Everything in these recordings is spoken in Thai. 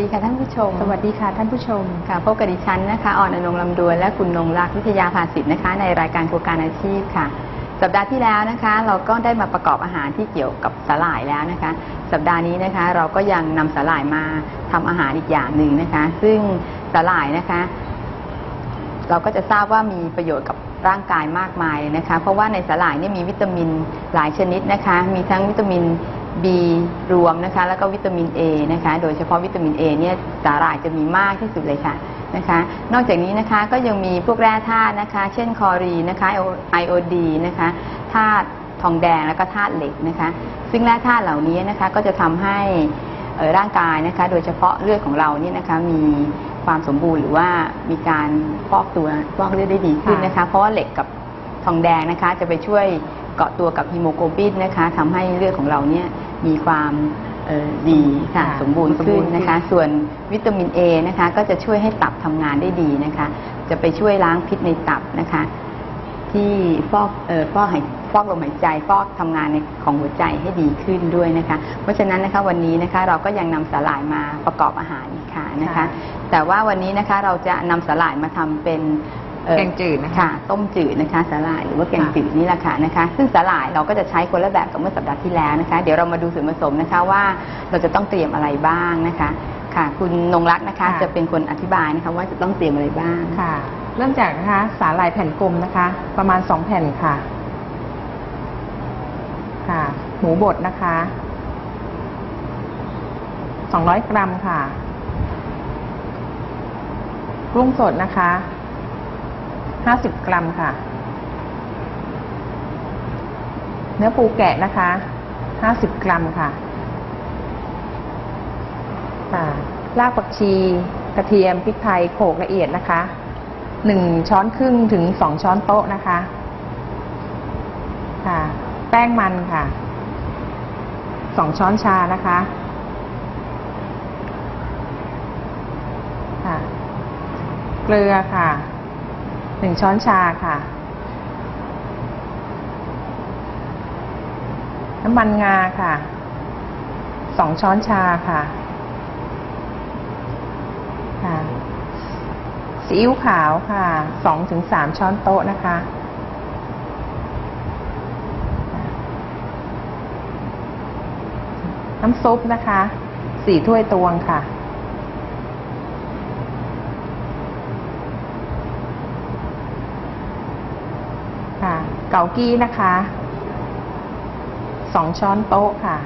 ดีค่ะท่านผู้ชม สวัสดีค่ะท่านผู้ชมค่ะพบกับดิฉันนะคะอ่อนอนงลำดวนและคุณนงรักวิทยาภาสิทธิ์นะคะ ในรายการครัวการอาชีพค่ะ สัปดาห์ที่แล้วนะคะ เราก็ได้มาประกอบอาหารที่เกี่ยวกับสาหร่ายแล้วนะคะ สัปดาห์นี้นะคะ เราก็ยังนำสาหร่ายมาทำอาหารอีกอย่างหนึ่งนะคะ ซึ่งสาหร่ายนะคะ เราก็จะทราบว่ามีประโยชน์กับร่างกายมากมายนะคะ เพราะว่าในสาหร่ายนี่มีวิตามินหลายชนิดนะคะ มีทั้งวิตามิน B รวมนะคะแล้วก็วิตามิน A นะคะโดยเฉพาะวิตามิน A เนี่ยสาหร่ายจะมีมากที่สุดเลยค่ะนะคะนอกจากนี้นะคะก็ยังมีพวกแร่ธาตุนะคะ เช่นคลอรีนนะคะไอโอดีนะคะธาตุทองแดงแล้วก็ธาตุเหล็กนะคะ ซึ่งแร่ธาตุเหล่านี้นะคะก็จะทำให้เอ่อร่างกายนะคะ โดยเฉพาะเลือดของเราเนี่ยนะคะมีความสมบูรณ์หรือว่ามีการฟอกตัวฟอกเลือดได้ดีขึ้นนะคะ เพราะว่าเหล็กกับทองแดงนะคะจะไปช่วย เกาะตัวกับฮีโมโกลบินนะคะทำให้เลือดของเราเนี่ยมีความเอ่อดีค่ะค่ะสมบูรณ์สมบูขึ้รนณ์นะคะ ส่วนวิตามิน A นะคะ ก็จะช่วยให้ตับทำงานได้ดีนะคะ จะไปช่วยล้างพิษในตับนะคะ ที่ฟอกเอ่อฟอกหายฟอกลมหายใจฟอกทำงานในของหัวใจให้ดีขึ้นด้วยนะคะ เพราะฉะนั้นนะคะวันนี้นะคะเราก็ยังนำสาหร่ายมาประกอบอาหารอีกค่ะนะคะค่ะแต่ว่าวันนี้นะคะเราจะนำสาหร่ายมาทำเป็นเอ่อ แกงจืดนะคะค่ะต้มจืดนะคะสาหร่ายหรือว่าแกงค่ะจืดนี่แหละค่ะนะคะ ซึ่งสาหร่ายเราก็จะใช้คนละแบบกับเมื่อสัปดาห์ที่แล้วนะคะ เดี๋ยวเรามาดูส่วนผสมนะคะว่าเราจะต้องเตรียมอะไรบ้างนะคะ ค่ะ คุณนงรักษ์นะคะค่ะจะเป็นคนอธิบายนะคะว่าจะต้องเตรียมอะไรบ้างค่ะ เริ่มจากนะคะสาหร่ายแผ่นกลมนะคะ ประมาณสองแผ่นค่ะ ค่ะหมูบดนะคะสองร้อยกรัมค่ะ กุ้งสดนะคะ ห้าสิบกรัมค่ะ เนื้อปูแกะนะคะห้าสิบกรัมค่ะค่ะรากผักชีกระเทียมพริกไทยโขลกละเอียดนะคะหนึ่งช้อนครึ่งถึงสองช้อนโต๊ะนะคะ ค่ะ แป้งมันค่ะสองช้อนชานะคะค่ะ เกลือค่ะ หนึ่งช้อนชาค่ะ น้ำมันงาค่ะสองช้อนชาค่ะค่ะซีอิ๊วขาวค่ะสองถึงสามช้อนโต๊ะนะคะน้ำซุปนะคะสี่ถ้วยตวงค่ะ ค่ะ เกากี้นะคะสองช้อนโต๊ะค่ะ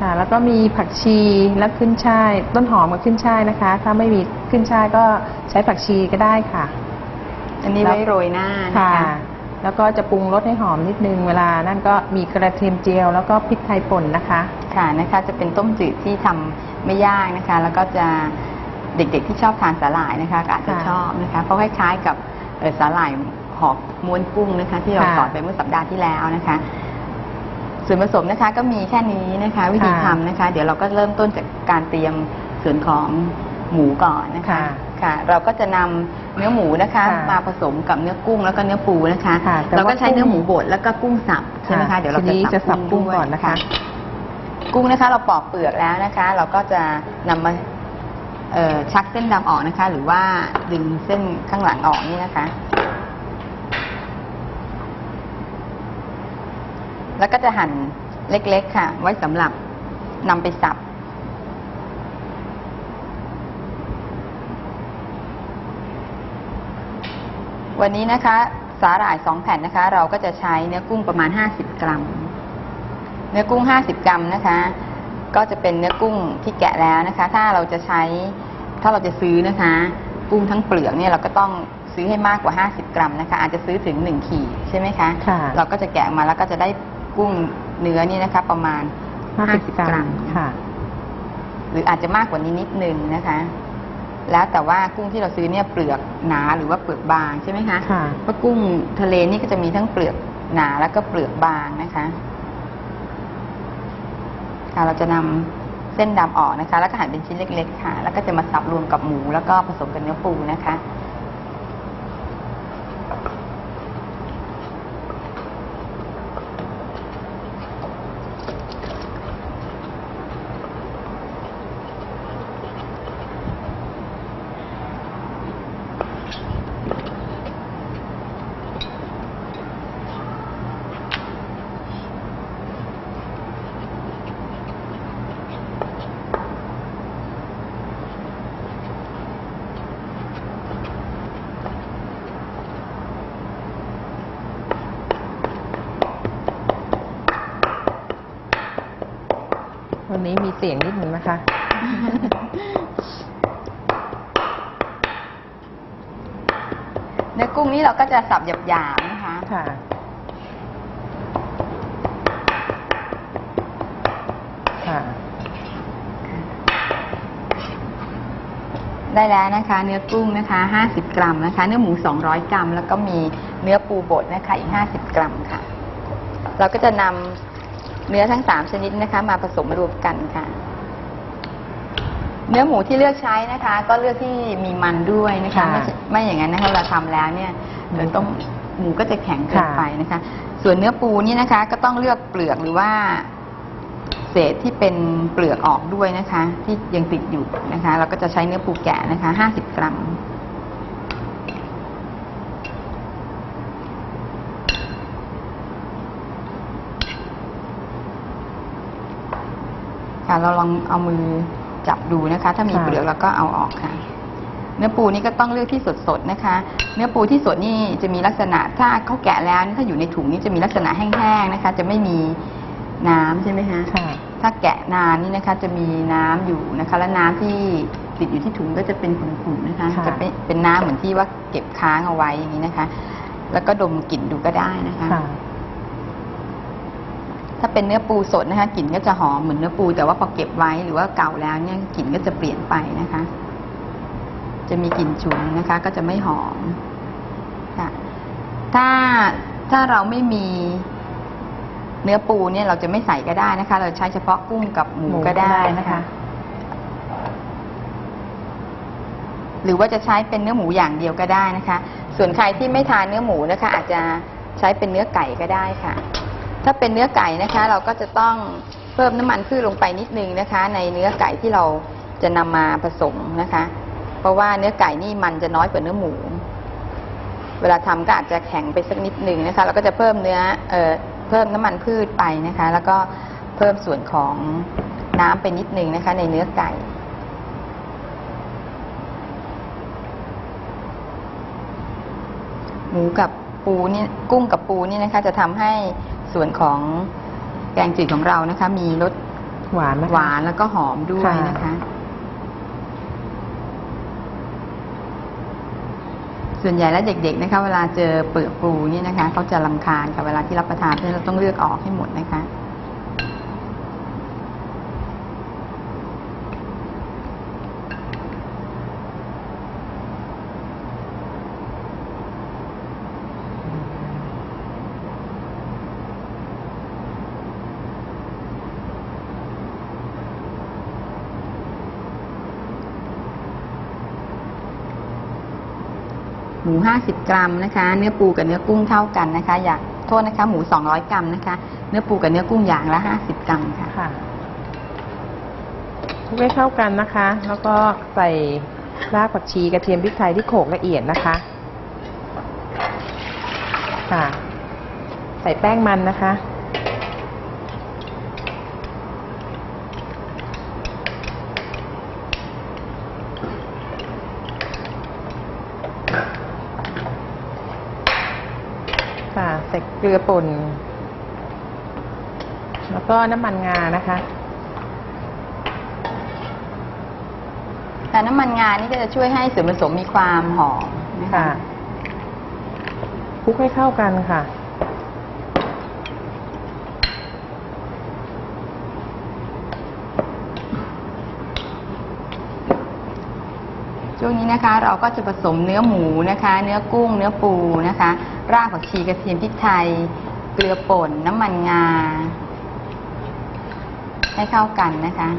ค่ะแล้วก็มีผักชีและขึ้นช่าย ต้นหอมกับขึ้นช่ายนะคะ ถ้าไม่มีขึ้นช่ายก็ใช้ผักชีก็ได้ค่ะ อันนี้แล้วไว้โรยหน้านะค่ะคะแล้วก็จะปรุงรสให้หอมนิดนึงเวลา นั่นก็มีกระเทียมเจียว แล้วก็พริกไทยป่นนะคะ ค่ะนะคะ จะเป็นต้มจืดที่ทำไม่ยากนะคะ แล้วก็จะ เด็กๆที่ชอบทานสาหร่ายนะคะก็อาจจะค่ะชอบนะคะเพราะคล้ายๆกับเอ่อสาหร่ายหอกม้วนกุ้งนะคะที่เราค่ะสอนไปเมื่อสัปดาห์ที่แล้วนะคะ ส่วนผสมนะคะก็มีแค่นี้นะคะ วิธีค่ะทำนะคะ เดี๋ยวเราก็เริ่มต้นจากการเตรียมส่วนของหมูก่อนนะคะค่ะค่ะ เราก็จะนำเนื้อหมูนะคะค่ะมาผสมกับเนื้อกุ้งแล้วก็เนื้อปูนะคะ ค่ะแต่เราก็ว่าใช้เนื้อหมูบดแล้วก็กุ้งสับใช่ไหมคะค่ะเดี๋ยวเราทีนี้จะสับกุ้งด้วย ก่อนนะคะ กุ้งนะคะเราปอกเปลือกแล้วนะคะ เราก็จะนำมาเอ่อ ชักเส้นดำออกนะคะ หรือว่าดึงเส้นข้างหลังออกนี่นะคะ แล้วก็จะหั่นเล็กๆค่ะ ไว้สำหรับนำไปสับวันนี้นะคะ สาหร่ายสองแผ่นนะคะ เราก็จะใช้เนื้อกุ้งประมาณ 50 กรัม เนื้อกุ้ง 50 กรัมนะคะ ก็จะเป็นเนื้อกุ้งที่แกะแล้วนะคะ ถ้าเราจะใช้ถ้าเราจะซื้อนะคะ กุ้งทั้งเปลือกเนี่ยเราก็ต้องซื้อให้มากกว่า 50 กรัมนะคะ อาจจะซื้อถึง 1 ขีดใช่ไหมคะค่ะเราก็จะแกะออกมาแล้วก็จะได้กุ้งเนื้อนี่นะคะ ประมาณ 50 กรัมค่ะ หรืออาจจะมากกว่านี้นิดนึงนะคะ แล้วแต่ว่ากุ้งที่เราซื้อเนี่ยเปลือกหนาหรือว่าเปลือกบางใช่ไหมคะค่ะเพราะกุ้งทะเลนี่ก็จะมีทั้งเปลือกหนาแล้วก็เปลือกบางนะคะค่ะ เราจะนำเส้นดำออกนะคะ แล้วก็หั่นเป็นชิ้นเล็กๆค่ะ แล้วก็จะมาสับรวมกับหมูแล้วก็ผสมกับเนื้อปูนะคะ เสียงนิดหนึ่งนะคะ เนื้อกุ้งนี่เราก็จะสับหยาบๆนะคะ ค่ะ ค่ะ ได้แล้วนะคะ เนื้อกุ้งนะคะ 50 กรัมนะคะ เนื้อหมู 200 กรัม แล้วก็มีเนื้อปูบดนะคะ อีก 50 กรัมค่ะ เราก็จะนำ เนื้อทั้ง 3 ชนิดนะคะ มาผสมรวมกันค่ะ เนื้อหมูที่เลือกใช้นะคะ ก็เลือกที่มีมันด้วยนะคะ ค่ะไม่ใช่ไม่อย่างนั้นนะคะเราทำแล้วเนี่ยเดี๋ยวต้องหมูก็จะแข็งเกินค่ะไปนะคะ ส่วนเนื้อปูนี่นะคะ ก็ต้องเลือกเปลือกหรือว่า เศษที่เป็นเปลือกออกด้วยนะคะ ที่ยังติดอยู่นะคะ เราก็จะใช้เนื้อปูแกะนะคะ 50 กรัม ค่ะเราลองเอามือจับดูนะคะ ถ้ามีค่ะ เปลือกเราก็เอาออกค่ะ เนื้อปูนี่ก็ต้องเลือกที่สดๆนะคะ เนื้อปูที่สดนี่จะมีลักษณะถ้าเขาแกะแล้วนี่ถ้าอยู่ในถุงนี่จะมีลักษณะแห้งๆนะคะ จะไม่มีน้ำใช่ไหมคะ ค่ะ ถ้าแกะนานนี่นะคะจะมีน้ำอยู่นะคะ และน้ำที่ติดอยู่ที่ถุงก็จะเป็นขุ่นๆนะคะ ค่ะจะเป็นเป็นน้ำเหมือนที่ว่าเก็บค้างเอาไว้อย่างนี้นะคะ แล้วก็ดมกลิ่นดูก็ได้นะคะ ค่ะ ถ้าเป็นเนื้อปูสดนะคะกลิ่นก็จะหอมเหมือนเนื้อปู แต่ว่าพอเก็บไว้หรือว่าเก่าแล้วเนี่ยกลิ่นก็จะเปลี่ยนไปนะคะ จะมีกลิ่นฉุนนะคะ ก็จะไม่หอมค่ะถ้าถ้าเราไม่มีเนื้อปูเนี่ยเราจะไม่ใส่ก็ได้นะคะ เราใช้เฉพาะกุ้งกับหมูหมูก็ได้ก็ได้นะนะคะคะ หรือว่าจะใช้เป็นเนื้อหมูอย่างเดียวก็ได้นะคะ ส่วนใครที่ไม่ทานเนื้อหมูนะคะ อาจจะใช้เป็นเนื้อไก่ก็ได้ค่ะ ถ้าเป็นเนื้อไก่นะคะ เราก็จะต้องเพิ่มน้ำมันพืชลงไปนิดนึงนะคะ ในเนื้อไก่ที่เราจะนำมาผสมนะคะ เพราะว่าเนื้อไก่นี่มันจะน้อยกว่าเนื้อหมู เวลาทำก็อาจจะแข็งไปสักนิดหนึ่งนะคะเราก็จะเพิ่มเนื้อเอ่อเพิ่มน้ำมันพืชไปนะคะ แล้วก็เพิ่มส่วนของน้ำไปนิดนึงนะคะ ในเนื้อไก่หมูกับ ปูนี่กุ้งกับปูนี่นะคะ จะทำให้ส่วนของแกงจืดของเรานะคะ มีรสหวานนะคะหวานแล้วก็หอมด้วยค่ะนะคะ ส่วนใหญ่แล้วเด็ก ๆ นะคะ เวลาเจอเปลือกปูนี่นะคะเขาจะลำคาญค่ะเวลาที่รับประทานเพราะฉะนั้นเราต้องเลือกออกให้หมดนะคะ ห มู 50 กรัมนะคะ เนื้อปูกับเนื้อกุ้งเท่ากันนะคะ อยากโทษนะคะ หมู 200 กรัมนะคะ เนื้อปูกับเนื้อกุ้งอย่างละ 50 กรัมค่ะค่ะคลุกให้เข้ากันนะคะ แล้วก็ใส่รากผักชีกระเทียมพริกไทยที่โขลกละเอียดนะคะ ค่ะ ใส่แป้งมันนะคะ ค่ะ ใส่เกลือป่น แล้วก็น้ำมันงานะคะ แต่น้ำมันงานี่ก็จะช่วยให้ส่วนผสมมีความหอมนะคะค่ะ คลุกให้เข้ากันค่ะ ช่วงนี้นะคะ เราก็จะผสมเนื้อหมูนะคะ เนื้อกุ้ง เนื้อปูนะคะ รากผักชีกระเทียมพริกไทย เกลือป่น น้ำมันงา ให้เข้ากันนะคะ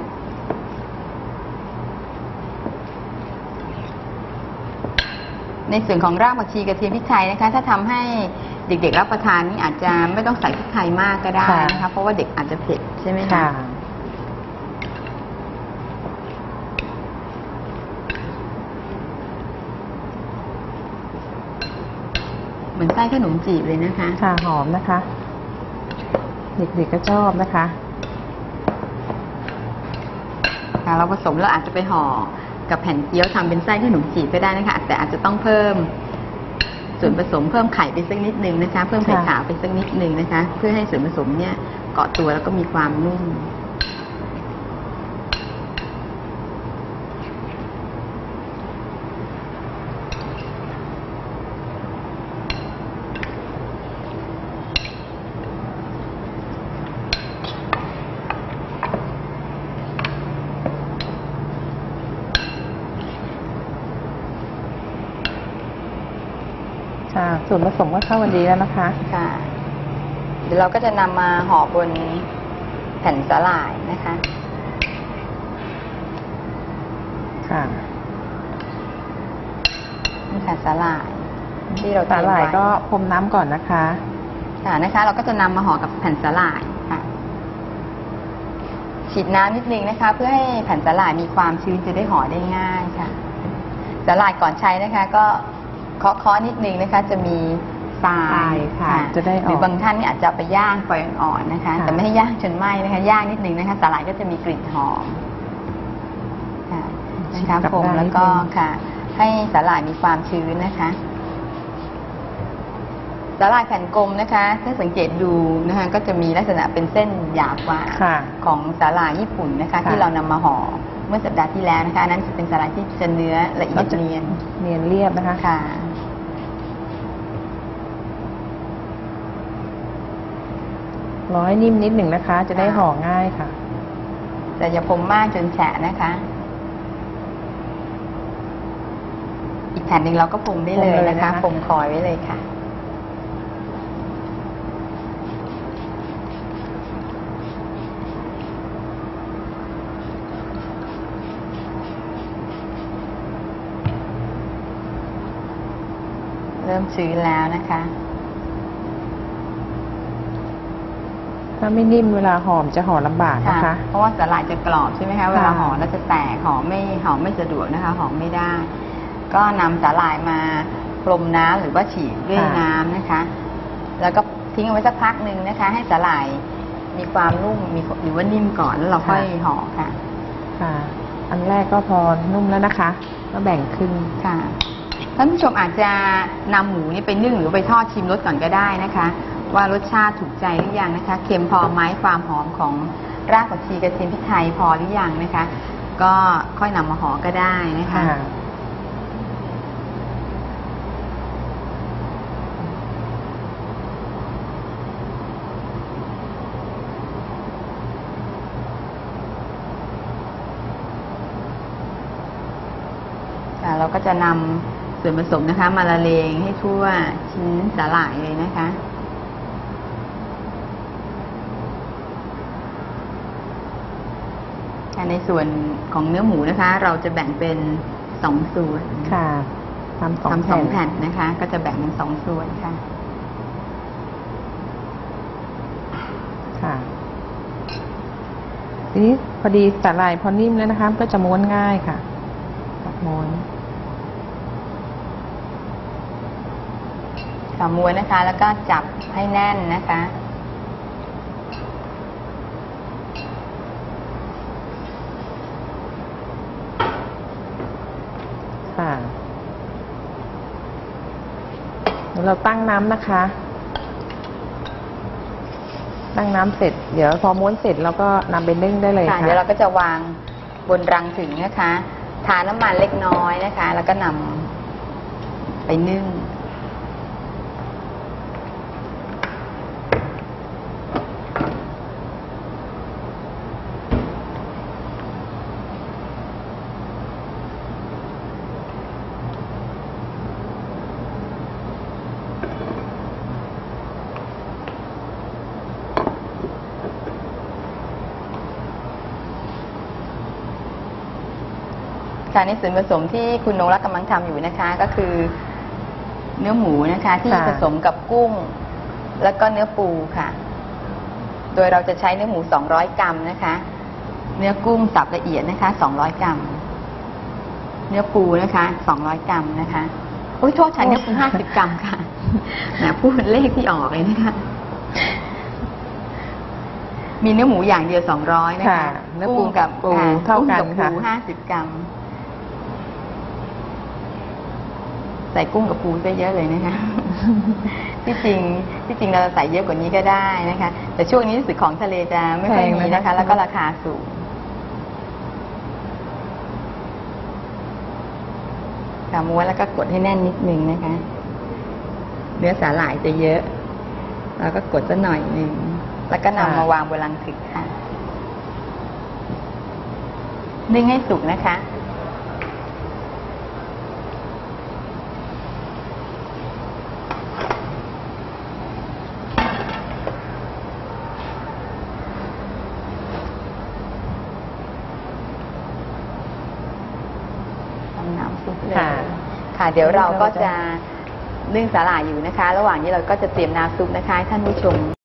ในส่วนของรากผักชีกระเทียมพริกไทยนะคะ ถ้าทำให้เด็กๆรับประทานนี่อาจจะไม่ต้องใส่พริกไทยมากก็ได้นะคะ เพราะว่าเด็กอาจจะเผ็ดใช่ไหมคะ เหมือนไส้ขนมจีบเลยนะคะ ค่ะหอมนะคะ เด็กๆก็ชอบนะคะค่ะเราผสมแล้วอาจจะไปห่อกับแผ่นเกี๊ยวทำเป็นไส้ขนมจีบก็ได้นะคะ แต่อาจจะต้องเพิ่ม ส่วนผสมเพิ่มไข่ไปสักนิดนึงนะคะ เพิ่มไข่ค่ะขาวไปสักนิดนึงนะคะ เพื่อให้ส่วนผสมเนี่ยเกาะตัวแล้วก็มีความนุ่ม ส่ วนผสมก็เข้ากันดีแล้วนะคะ ค่ะ เดี๋ยวเราก็จะนำมาห่อบนแผ่นสาหร่ายนะคะ ค่ะนี่ค่ะสาหร่าย ที่เราเตสารียมหร่ายไว้ก็พรมน้ำก่อนนะคะ ค่ะนะคะ เราก็จะนำมาห่อกับแผ่นสาหร่ายค่ะฉีดน้ำนิดนึงนะคะ เพื่อให้แผ่นสาหร่ายมีความชื้นจะได้ห่อได้ง่ายค่ะสาหร่ายก่อนใช้นะคะ ก็ เคาะเคาะนิดนึงนะคะ จะมีทราทรายยค่ะจะได้ออกหรือบางท่านนี่อาจจะเอาไปย่างไฟอ่อนๆนะคะ ค่ะแต่ไม่ให้ย่างจนไหม้นะคะย่างนิดนึงนะคะสาหร่ายก็จะมีกลิ่นหอมค่ะนะคะกับผมด้านแล้วก็นิดนึง ค่ะ ให้สาหร่ายมีความชื้นนะคะ สาหร่ายแผ่นกลมนะคะ ถ้าสังเกตดูนะคะ ก็จะมีลักษณะเป็นเส้นหยาบกว่า ค่ะ ของสาหร่ายญี่ปุ่นนะคะ ค่ะ ที่เรานำมาห่อเมื่อสัปดาห์ที่แล้วนะคะอันนั้นจะเป็นสาหร่ายที่จะเนื้อละเอียดเนียนเนียนเรียบนะคะ ค่ะ ร้อยนิ่มนิดหนึ่งนะคะ จะได้ค่ะห่อง่ายค่ะ แต่อย่าพรมมากจนแฉะนะคะ อีกแผ่นหนึ่งเราก็พรมได้เลยพรมเลยนะคะนะคะพรมคอยไว้เลยค่ะ เริ่มชื้นแล้วนะคะ ถ้าไม่นิ่มเวลาหอมจะห่อลำบากนะคะ เพราะว่าสาหร่ายจะกรอบใช่ไหมคะเวลาค่ะห่อแล้วจะแตกห่อไม่ห่อไม่สะดวกนะคะห่อไม่ได้ ก็นำสาหร่ายมาพรมน้ำหรือว่าฉีดด้วยน้ำนะคะ แล้วก็ทิ้งเอาไว้สักพักหนึ่งนะคะ ให้สาหร่ายมีความนุ่มมีหรือว่านิ่มก่อนแล้วเราค่อยห่อค่ะ ค่ะ อันแรกก็พอนุ่มแล้วนะคะก็แบ่งครึ่งค่ะท่านผู้ชมอาจจะนำหมูนี่ไปนึ่งหรือไปทอดชิมรสก่อนก็ได้นะคะ ว่ารสชาติถูกใจหรือยังนะคะ เค็มพอไหมความหอมของรากผักชีกระเทียมพริกไทยพอหรือยังนะคะ ก็ค่อยนำมาห่อก็ได้นะคะ ค่ะค่ะเราก็จะนำส่วนผสมนะคะ มาละเลงให้ทั่วชิ้นสาหร่ายเลยนะคะ ค่ะในส่วนของเนื้อหมูนะคะ เราจะแบ่งเป็นสองส่วนค่ะทำสองทำสองแผ่แผ่นนนะคะ ก็จะแบ่งเป็นสองส่วนค่ะ ค่ะทีนี้พอดีสาหร่ายพอนิ่มแล้วนะคะ ก็จะม้วนง่ายค่ะตัดม้วนค่ะม้วนนะคะ แล้วก็จับให้แน่นนะคะค่ะ เดี๋ยวเราตั้งน้ำนะคะ ตั้งน้ำเสร็จ เดี๋ยวพอม้วนเสร็จเราก็นำไปนึ่งได้เลยค่ะ ค่ะเดี๋ยวเราก็จะวางบนรังถึงนะคะ ทาน้ำมันเล็กน้อยนะคะ แล้วก็นำไปนึ่ง ค่ะในส่วนผสมที่คุณนงรักกำลังทำอยู่นะคะ ก็คือเนื้อหมูนะคะที่ค่ะผสมกับกุ้ง แล้วก็เนื้อปูค่ะ โดยเราจะใช้เนื้อหมู 200 กรัมนะคะ เนื้อกุ้งสับละเอียดนะคะ 200 กรัม เนื้อปูนะคะ 200 กรัมนะคะโอ้ยโทษฉันเนื้อปู50 กรัมค่ะแหมพูดเลขที่ออกเลยนะคะ มีเนื้อหมูอย่างเดียว 200 นะคะค่ะเนื้อปูกุ้งกับปูอ่เท่ากันกุ้งค่ะบปู50 กรัม ใส่กุ้งกับปูซะเยอะเลยนะคะ ที่จริงที่จริงเราใส่เยอะกว่านี้ก็ได้นะคะ แต่ช่วงนี้รู้สึกของทะเลจะไม่ค่อยแพงมีนะคะนะคะ แล้วก็ราคาสูงค่ะม้วนแล้วก็กดให้แน่นนิดนึงนะคะ เนื้อสาหร่ายจะเยอะ แล้วก็กดสักหน่อยหนึ่ง แล้วก็นำมาวางบนลังถึกค่ะนึ่งให้สุกนะคะำซุปเลย ค่ะ ค่ะ เดี๋ยวเราก็จะนึ่งสาหร่ายอยู่นะคะ ระหว่างนี้เราก็จะเตรียมน้ำซุปนะคะให้ท่านผู้ชม